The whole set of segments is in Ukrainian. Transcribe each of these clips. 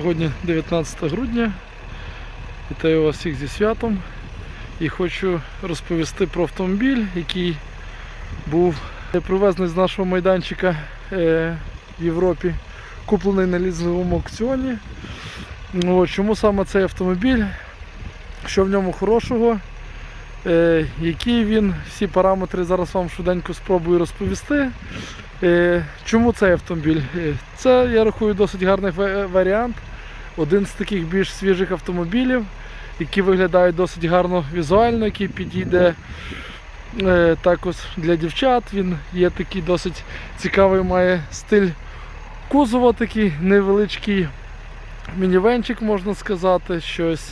Сьогодні 19 грудня. Вітаю вас всіх зі святом. І хочу розповісти про автомобіль, який був привезений з нашого майданчика е, в Європі, куплений на лізинговому аукціоні. Ну, чому саме цей автомобіль? Що в ньому хорошого? Е, які він, всі параметри зараз вам швиденько спробую розповісти. Е, Чому цей автомобіль? Е, Це, я рахую, досить гарний варіант. Один з таких більш свіжих автомобілів, які виглядають досить гарно візуально, який підійде е, також для дівчат. Він є такий досить цікавий, має стиль кузова, такий невеличкий мінівенчик, можна сказати, щось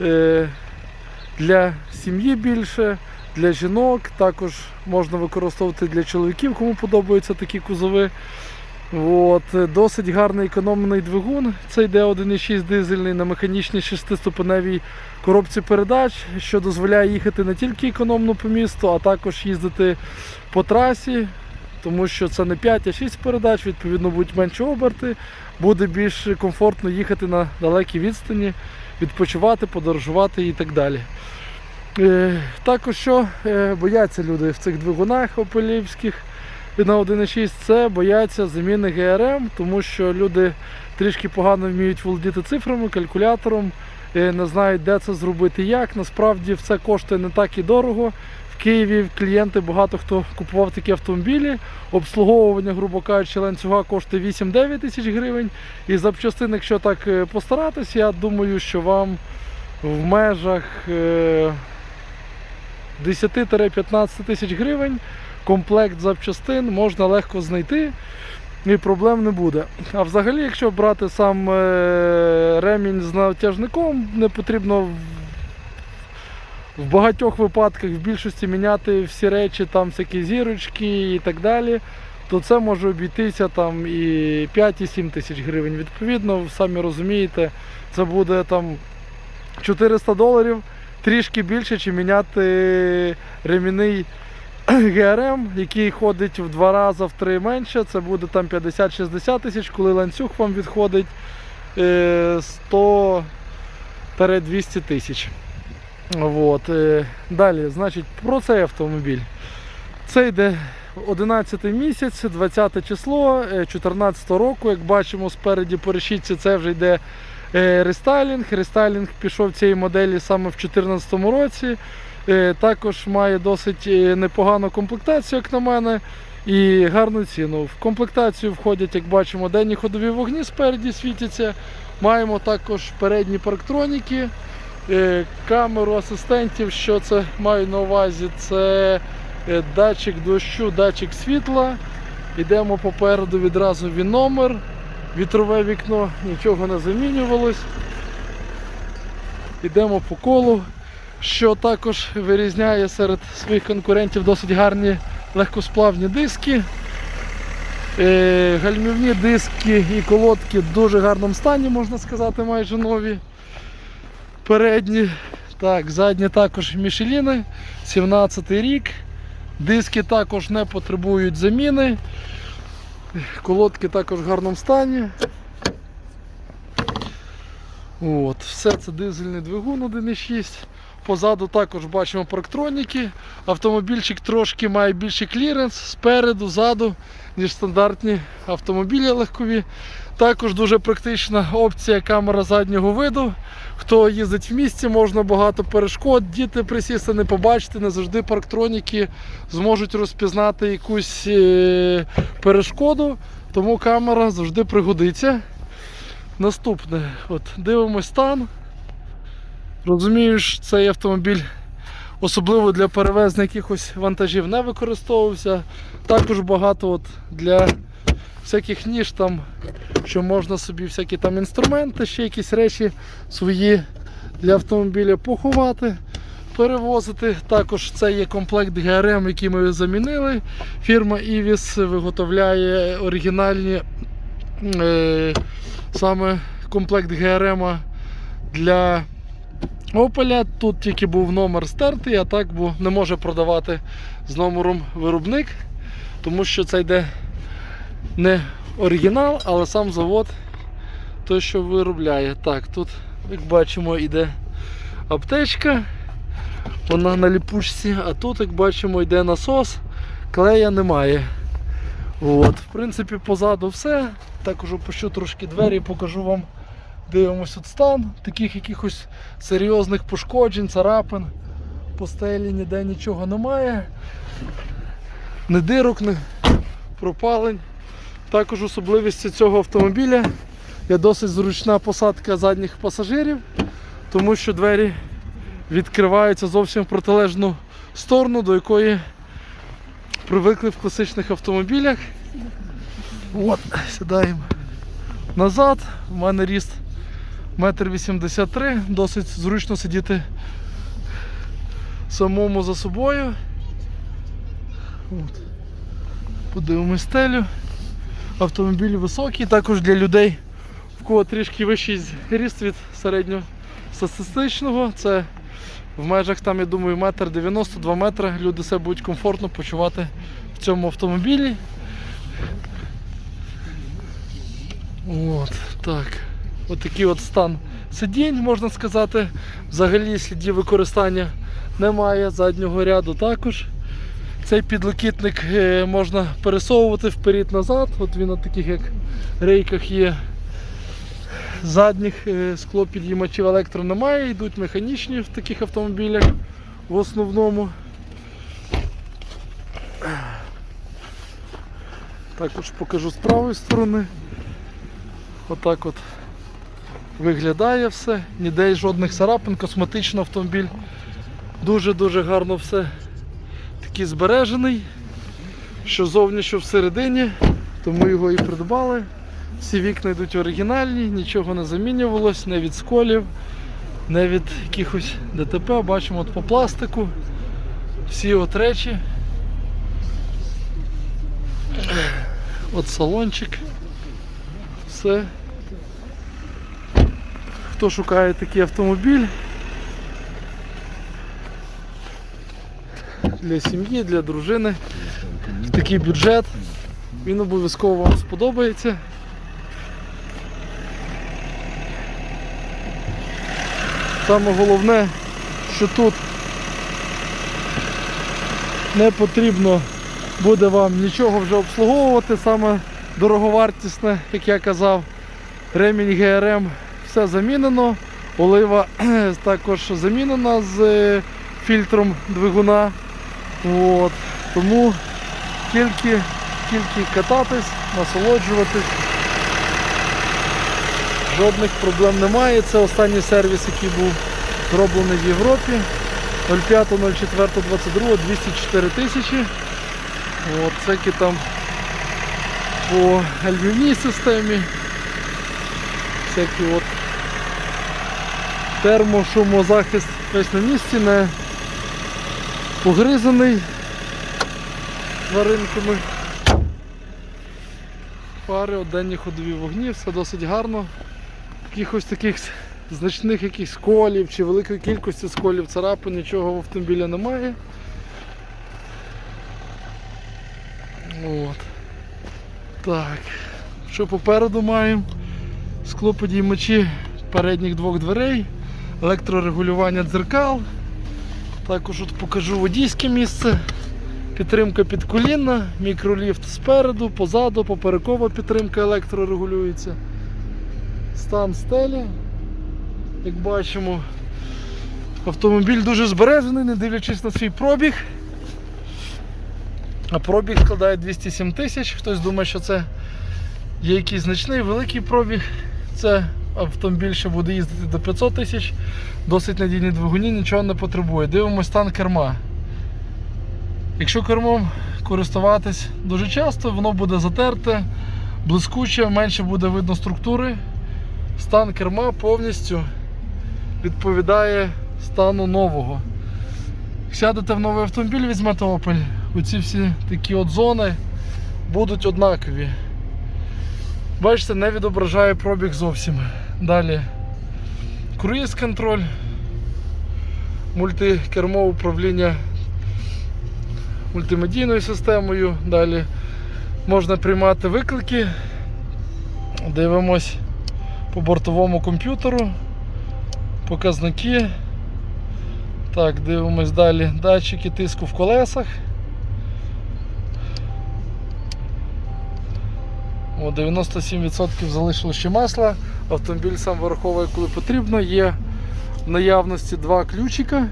е, для сім'ї більше для жінок, також можна використовувати для чоловіків, кому подобаються такі кузови. От, е, досить гарний економний двигун. Це йде 1,6 дизельний на механічній 6-ступеневій коробці передач, що дозволяє їхати не тільки економно по місту, а також їздити по трасі, тому що це не 5, а 6 передач, відповідно будуть менші оберти, буде більш комфортно їхати на далекій відстані, відпочивати, подорожувати і так далі. Е, Також що е, бояться люди в цих двигунах опелівських на 1.6, це бояться заміни ГРМ, тому що люди трішки погано вміють володіти цифрами, калькулятором, е, не знають, де це зробити, як. Насправді все коштує не так і дорого. В Києві клієнти багато хто купував такі автомобілі. Обслуговування, грубо кажучи, ланцюга коштує 8-9 тисяч гривень. І запчастин, якщо так е, постаратись, я думаю, що вам в межах е, 10-15 тисяч гривень комплект запчастин можна легко знайти і проблем не буде. А взагалі, якщо брати сам е, ремінь з натяжником, не потрібно в- багатьох випадках в більшості міняти всі речі, там всякі зірочки і так далі. То це може обійтися там і 5 і 7 тисяч гривень. Відповідно, самі розумієте, це буде там 400 доларів трішки більше, чи міняти ремінний ГРМ, який ходить в два рази, в три менше. Це буде там 50-60 тисяч, коли ланцюг вам відходить е, 100-200 тисяч. От. е, Далі, значить, про цей автомобіль. Це йде 11 місяць, 20 число, 14 року. Як бачимо, спереді по решітці це вже йде е, рестайлінг. Рестайлінг пішов цієї моделі саме в 2014 році. Е, Також має досить е, непогану комплектацію, як на мене, і гарну ціну. В комплектацію входять, як бачимо, денні ходові вогні спереді світяться. Маємо також передні парктроніки, е, камеру асистентів. Що це маю на увазі? Це датчик дощу, датчик світла. Йдемо попереду відразу він номер, вітрове вікно, нічого не замінювалось. Йдемо по колу, що також вирізняє серед своїх конкурентів досить гарні легкосплавні диски. Е, Гальмівні диски і колодки в дуже гарному стані, можна сказати, майже нові. Передні, так, задні також Мішеліни, 17 рік. Диски також не потребують заміни. Колодки також в гарному стані. От, все це дизельний двигун 1.6. Позаду також бачимо парктроніки. Автомобільчик трошки має більший кліренс спереду, ззаду, ніж стандартні автомобілі легкові. Також дуже практична опція камера заднього виду. Хто їздить в місті, можна багато перешкод, діти присісти, не побачити, не завжди парктроніки зможуть розпізнати якусь е, перешкоду, тому камера завжди пригодиться. Наступне, от дивимось стан. Розумію, цей автомобіль особливо для перевезення якихось вантажів не використовувався. Також багато от для всяких ніж там, що можна собі всякі там інструменти, ще якісь речі свої для автомобіля поховати, перевозити. Також це є комплект ГРМ, який ми замінили. Фірма Ivis виготовляє оригінальні е, саме комплект ГРМ для Opel. Тут тільки був номер стертий, а так бо не може продавати з номером виробник, тому що це йде не оригінал, але сам завод той, що виробляє. Так, тут, як бачимо, йде аптечка. Вона на ліпучці, а тут, як бачимо, йде насос, клея немає. От, в принципі, позаду все. Також опущу трошки двері і покажу вам. Дивимось от стан, таких якихось серйозних пошкоджень, царапин. По стелі ніде нічого немає. Ні дирок, ні пропалень. Також особливістю цього автомобіля є досить зручна посадка задніх пасажирів, тому що двері відкриваються зовсім в протилежну сторону, до якої привикли в класичних автомобілях. От, сідаємо назад. У мене ріст 1,83 м, досить зручно сидіти самому за собою. От. Подивимось стелю. Автомобіль високий, також для людей, в кого трішки вищий ріст від середньостатистичного. Це в межах там, я думаю, метр 92 метри. Люди себе будуть комфортно почувати в цьому автомобілі. От, так. От от стан сидінь, можна сказати. Взагалі слідів використання немає, заднього ряду також. Цей підлокітник е, можна пересовувати вперед-назад. От він на таких як рейках є. Задніх е, склопідіймачів електро немає, йдуть механічні в таких автомобілях в основному. Також покажу з правої сторони. Отак от виглядає все, ніде жодних царапин, косметично автомобіль. Дуже-дуже гарно все такий збережений, що зовні, що всередині, тому його і придбали. Всі вікна йдуть оригінальні, нічого не замінювалось, не від сколів, не від якихось ДТП. Бачимо от по пластику. Всі от речі. От салончик. Все. Хто шукає такий автомобіль для сім'ї, для дружини, такий бюджет, він обов'язково вам сподобається. Саме головне, що тут не потрібно буде вам нічого вже обслуговувати, саме дороговартісне, як я казав, ремінь ГРМ все замінено, олива також замінена з е, фільтром двигуна. От. Тому тільки, тільки кататись, насолоджуватись. Жодних проблем немає. Це останній сервіс, який був зроблений в Європі. 05.04.22 204 тисячі. Всякі там по альбівній системі. Всякі от термошумозахист весь на місці, не погризаний тваринками. Фари, оденні ходові вогні, все досить гарно. Якихось таких значних якихось сколів чи великої кількості сколів царапин, нічого в автомобіля немає. От. Так. Що попереду маємо? Склоподіймачі передніх двох дверей, електрорегулювання дзеркал. Також от покажу водійське місце. Підтримка підколінна, мікроліфт спереду, позаду, поперекова підтримка електрорегулюється. Стан стелі. Як бачимо, автомобіль дуже збережений, не дивлячись на свій пробіг. А пробіг складає 207 тисяч. Хтось думає, що це є якийсь значний великий пробіг. Це автомобіль, що буде їздити до 500 тисяч, досить надійні двигуні, нічого не потребує. Дивимось стан керма. Якщо кермом користуватись дуже часто, воно буде затерте, блискуче, менше буде видно структури. Стан керма повністю відповідає стану нового. Сядете в новий автомобіль, візьмете Opel, оці всі такі от зони будуть однакові. Бачите, не відображає пробіг зовсім. Далі круїз контроль, мультикермо управління мультимедійною системою. Далі можна приймати виклики. Дивимось по бортовому комп'ютеру, показники. Так, дивимось далі. Датчики тиску в колесах. О, 97% залишилось ще масла. Автомобіль сам вираховує, коли потрібно. Є в наявності два ключика.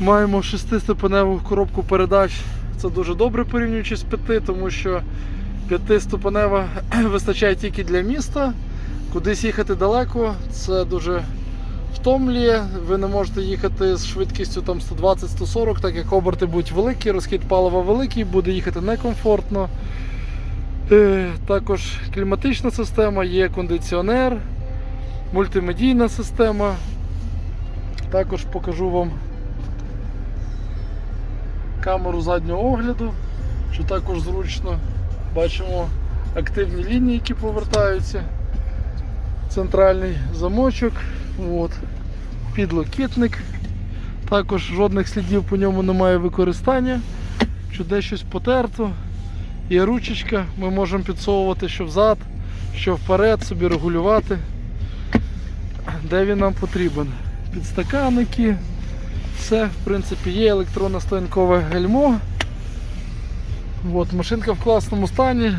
Маємо шестиступеневу коробку передач. Це дуже добре порівнюючи з п'яти, тому що п'ятиступенева вистачає тільки для міста. Кудись їхати далеко, це дуже втомлює. Ви не можете їхати з швидкістю там 120-140, так як оберти будуть великі, розхід палива великий, буде їхати некомфортно. Е, Також кліматична система, є кондиціонер, мультимедійна система. Також покажу вам камеру заднього огляду, що також зручно. Бачимо активні лінії, які повертаються. Центральний замочок, от. Підлокітник. Також жодних слідів по ньому немає використання. Що десь щось потерто. Є ручечка, ми можемо підсовувати що взад, що вперед, собі регулювати, де він нам потрібен. Підстаканники, все, в принципі, є електронне стоянкове гальмо. От, машинка в класному стані.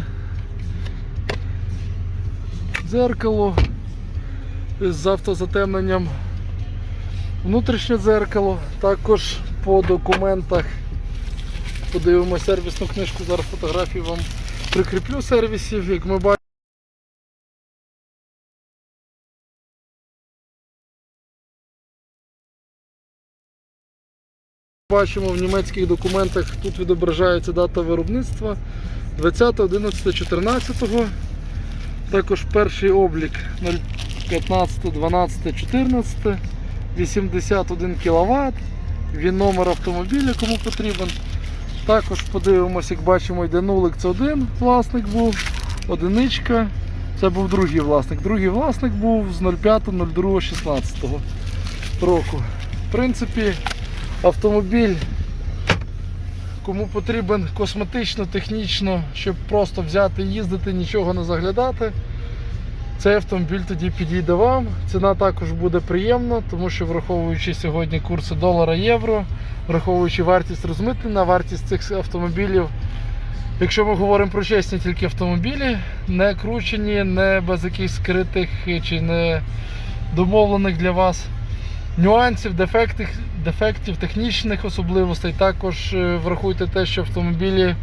Дзеркало з автозатемненням. Внутрішнє дзеркало. Також по документах подивимося сервісну книжку, зараз фотографії вам прикріплю сервісів, як ми бачимо. Бачимо в німецьких документах, тут відображається дата виробництва 20.11.14. Також перший облік 015.12.14, 81 кВт, він номер автомобіля, кому потрібен. Також подивимося, як бачимо, йде нулик, це один власник був, одиничка, це був другий власник. Другий власник був з 05.02.16 року. В принципі, автомобіль, кому потрібен косметично, технічно, щоб просто взяти, їздити, нічого не заглядати. Цей автомобіль тоді підійде вам. Ціна також буде приємна, тому що враховуючи сьогодні курси долара євро, враховуючи вартість розмитнення, вартість цих автомобілів. Якщо ми говоримо про чесні тільки автомобілі, не кручені, не без якихось скритих чи не домовлених для вас нюансів, дефектів, дефектів технічних особливостей. Також е, врахуйте те, що автомобілі,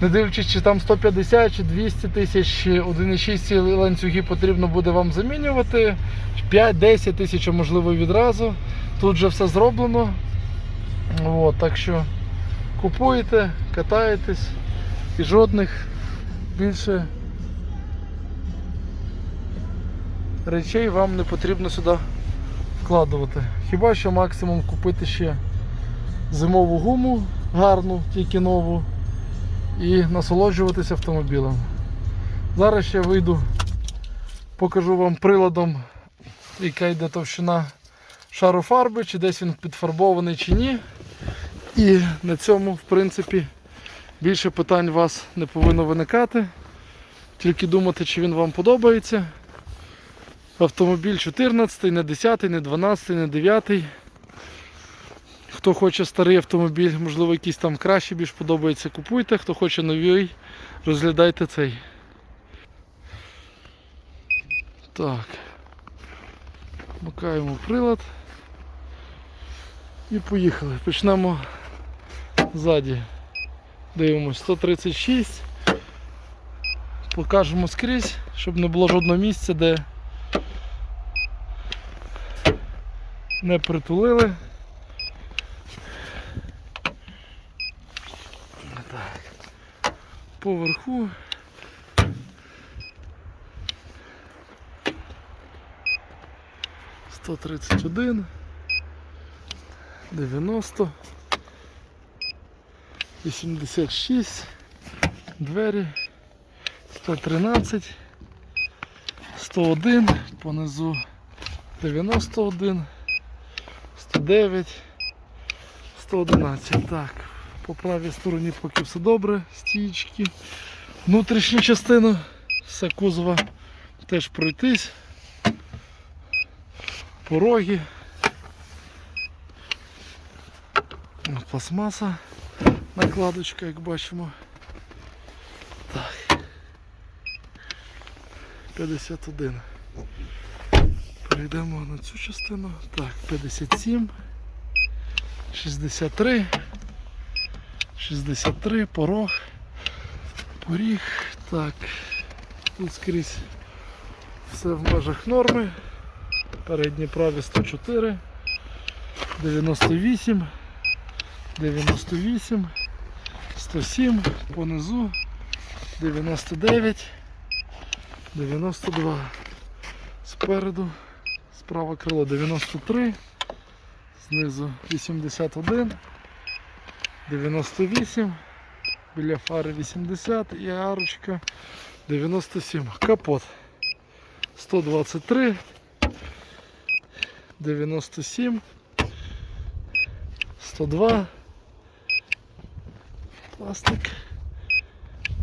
не дивлячись, чи там 150 чи 200 тисяч 1,6 ці ланцюги потрібно буде вам замінювати. 5-10 тисяч, а можливо відразу. Тут вже все зроблено. От, так що купуєте, катаєтесь і жодних більше речей вам не потрібно сюди вкладувати. Хіба що максимум купити ще зимову гуму гарну, тільки нову, і насолоджуватися автомобілем. Зараз ще вийду, покажу вам приладом, яка йде товщина шару фарби, чи десь він підфарбований чи ні. І на цьому, в принципі, більше питань у вас не повинно виникати. Тільки думати, чи він вам подобається. Автомобіль 14, не 10, не 12, не 9. Хто хоче старий автомобіль, можливо, якийсь там краще більш подобається, купуйте. Хто хоче новий, розглядайте цей. Так. Вмикаємо прилад. І поїхали. Почнемо ззаді. Дивимось 136. Покажемо скрізь, щоб не було жодного місця, де не притулили. Поверху. Сто тридцять один, дев'яносто, вісімдесят шість, двері, сто тринадцять, сто один, понизу дев'яносто один. 109, 111. Так, по правій стороні поки все добре, стічки. Внутрішню частину все кузова теж пройтись. Пороги. Пластмаса, накладочка, як бачимо. Так. 51. Перейдемо на цю частину. Так, 57. 63. 63, порог. Поріг. Так. Тут скрізь все в межах норми. Передні праві 104. 98. 98. 107. Понизу. 99. 92. Спереду. Справа крило 93. Знизу 81. 98. Біля фари 80 і арочка 97. Капот 123. 97. 102. Пластик.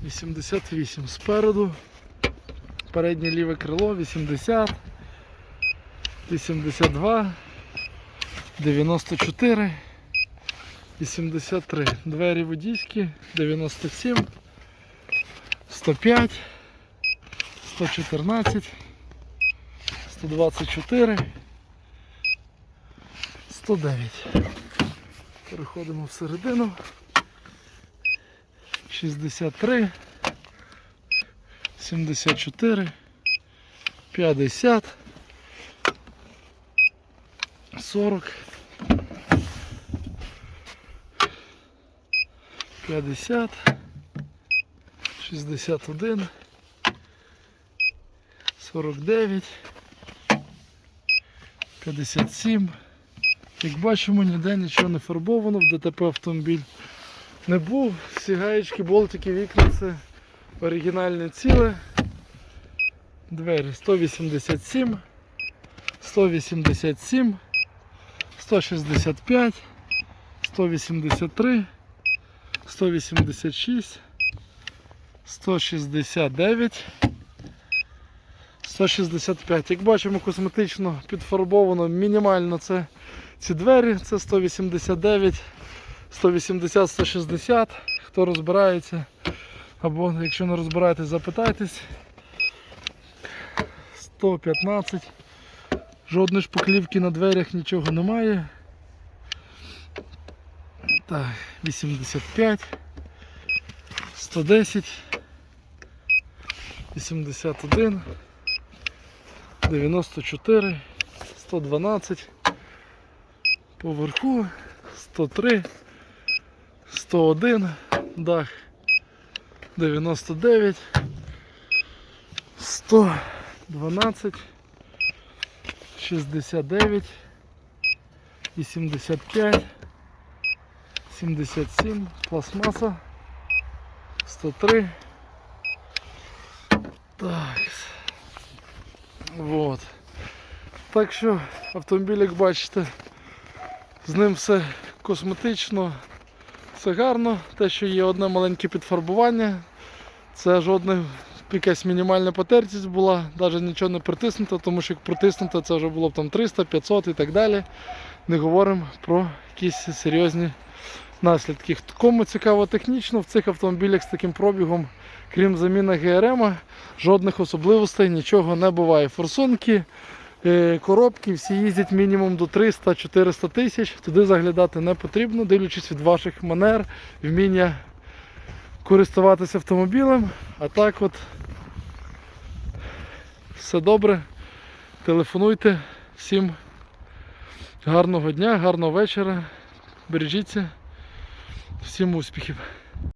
88. Спереду. Переднє ліве крило 80. 82. 94. 83. Двері водійські 97. 105. 114. 124. 109. Переходимо всередину. 63. 74. 50. 40. 50. 61. 49. 57. Як бачимо, ніде нічого не фарбовано, в ДТП автомобіль не був. Всі гаєчки, болтики, вікна це оригінальне ціле. Двері 187, 187, 165, 183, 186, 169, 165. Як бачимо, косметично підфарбовано мінімально це ці двері, це 189, 180, 160. Хто розбирається, або якщо не розбираєтесь, запитайтесь. 115. Жодної шпаклівки на дверях нічого немає. Так, 85, 110, 81, 94, 112, поверху, 103, 101, дах 99, 112, 69, 85, 77, пластмаса, 103. Так. Вот. Так що автомобіль, як бачите, з ним все косметично, все гарно. Те, що є одне маленьке підфарбування, це жодне якась мінімальна потертість була, навіть нічого не притиснуто, тому що як притиснуто, це вже було б там 300, 500 і так далі. Не говоримо про якісь серйозні наслідки. Кому цікаво технічно, в цих автомобілях з таким пробігом, крім заміни ГРМ, жодних особливостей, нічого не буває. Форсунки, е, коробки, всі їздять мінімум до 300-400 тисяч. Туди заглядати не потрібно, дивлячись від ваших манер, вміння користуватися автомобілем. А так от все добре. Телефонуйте. Всім гарного дня, гарного вечора. Бережіться. Всім успіхів.